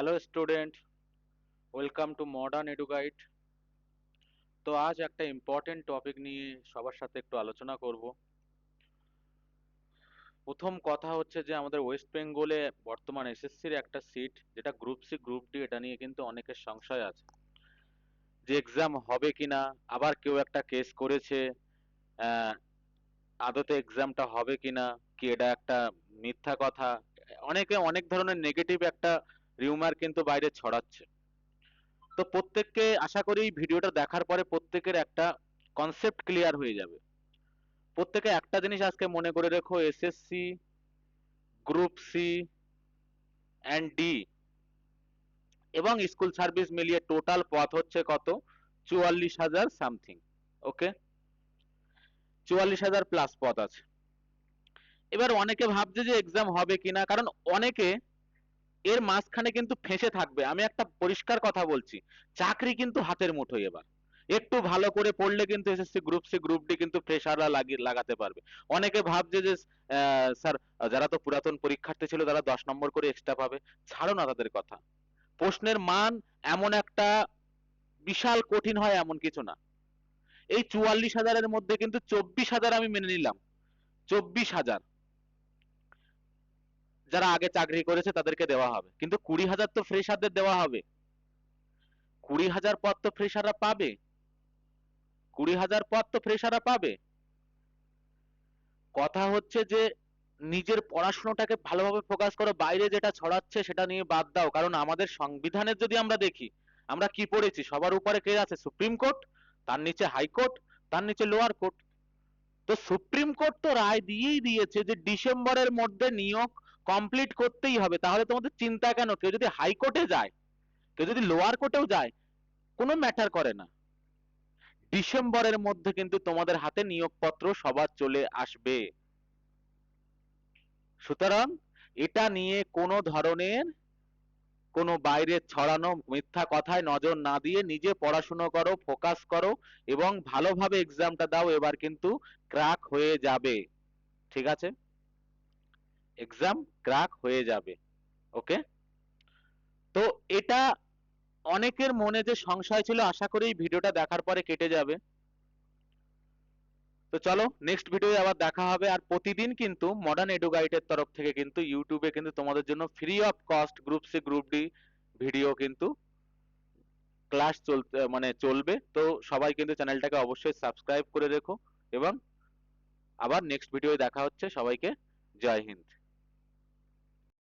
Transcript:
Hello student welcome to modern Educite তো আজ একটা ইম্পর্টেন্ট টপিক নিয়ে সবার সাথে একটু আলোচনা করব। প্রথম কথা হচ্ছে যে, আমাদের ওয়েস্ট বেঙ্গলে বর্তমান এসএসসির একটা সিট যেটা গ্রুপ সি গ্রুপ ডি এটা নিয়ে কিন্তু অনেকের সংশয় আছে। যে এক্সাম হবে কিনা, আবার কেউ একটা কেস করেছে আদতে এক্সামটা হবে কিনা, কি এটা একটা মিথ্যা কথা? অনেকে অনেক ধরনের নেগেটিভ একটা রিউমার কিন্তু বাইরে ছড়াচ্ছে। তো প্রত্যেককে, আশা করি ভিডিওটা দেখার পরে প্রত্যেকের একটা কনসেপ্ট ক্লিয়ার হয়ে যাবে। প্রত্যেকে একটা জিনিস আজকে মনে করে রেখো SSC group C and D এবং স্কুল সার্ভিস মিলিয়ে টোটাল পথ হচ্ছে কত? চুয়াল্লিশ হাজার সামথিং ওকে চুয়াল্লিশ হাজার প্লাস পথ আছে। এবার অনেকে ভাবছে যে এক্সাম হবে কিনা, কারণ অনেকে এর মাঝখানে কিন্তু ফেঁসে থাকবে। আমি একটা পরিষ্কার কথা বলছি। চাকরি কিন্তু হাতের মুঠোয় এবার। একটু ভালো করে পড়লে কিন্তু SSC group C group D কিন্তু ফ্রেশাররা লাগিয়ে লাগাতে পারবে। অনেকে ভাবছে যে স্যার যারা তো পুরাতন পরীক্ষার্থী ছিল, তারা দশ নম্বর করে এক্সট্রা পাবে। ছাড়ো না তাদের কথা। প্রশ্নের মান এমন একটা বিশাল কঠিন হয়, এমন কিছু না। এই চুয়াল্লিশ হাজারের মধ্যে কিন্তু চব্বিশ হাজার আমি মেনে নিলাম। চব্বিশ হাজার। যারা আগে চাকরি করেছে তাদেরকে দেওয়া হবে। কিন্তু কুড়ি হাজার তো ফ্রেশারদের দেওয়া হবে। কুড়ি হাজার পদ তো ফ্রেশাররা পাবে। কুড়ি হাজার পদ তো ফ্রেশাররা পাবে। কথা হচ্ছে যে, নিজের পড়াশোনাটাকে ভালোভাবে ফোকাস করো, বাইরে যেটা ছড়াচ্ছে সেটা নিয়ে বাদ দাও। কারণ আমাদের সংবিধানের যদি আমরা দেখি, আমরা কি পড়েছি? সবার উপরে কে আছে? সুপ্রিম কোর্ট, তার নিচে হাইকোর্ট তার নিচে লোয়ার কোর্ট তো সুপ্রিম কোর্ট তো রায় দিয়েই দিয়েছে যে, ডিসেম্বরের মধ্যে নিয়োগ কমপ্লিট করতেই হবে, তাহলে তোমাদের চিন্তা কেন? কেউ যদি হাইকোর্টে যায়, কেউ যদি লোয়ার কোর্টেও যায়, কোনো ম্যাটার করে না। ডিসেম্বরের মধ্যে কিন্তু তোমাদের হাতে নিয়োগপত্র সবার চলে আসবে। সুতরাং এটা নিয়ে কোনো ধরনের কোনো বাইরে ছড়ানো মিথ্যা কথায় নজর না দিয়ে নিজে পড়াশুনো করো ফোকাস করো এবং ভালোভাবে এক্সামটা দাও, এবার কিন্তু ক্র্যাক হয়ে যাবে। ঠিক আছে? এক্সাম ক্র্যাক হয়ে যাবে ওকে তো এটা অনেকের মনে যে সংশয় ছিল, আশা করি ভিডিওটা দেখার পরে কেটে যাবে। তো চলো নেক্সট ভিডিও আবার দেখা হবে। আর প্রতিদিন কিন্তু মডার্ন এডু গাইডের তরফ থেকে কিন্তু ইউটিউবে কিন্তু তোমাদের জন্য free of cost group C group D video কিন্তু ক্লাস চলতে মানে চলবে। তো সবাই কিন্তু চ্যানেলটাকে অবশ্যই সাবস্ক্রাইব করে রেখো এবং আবার নেক্সট ভিডিও দেখা হচ্ছে। সবাইকে জয় হিন্দ।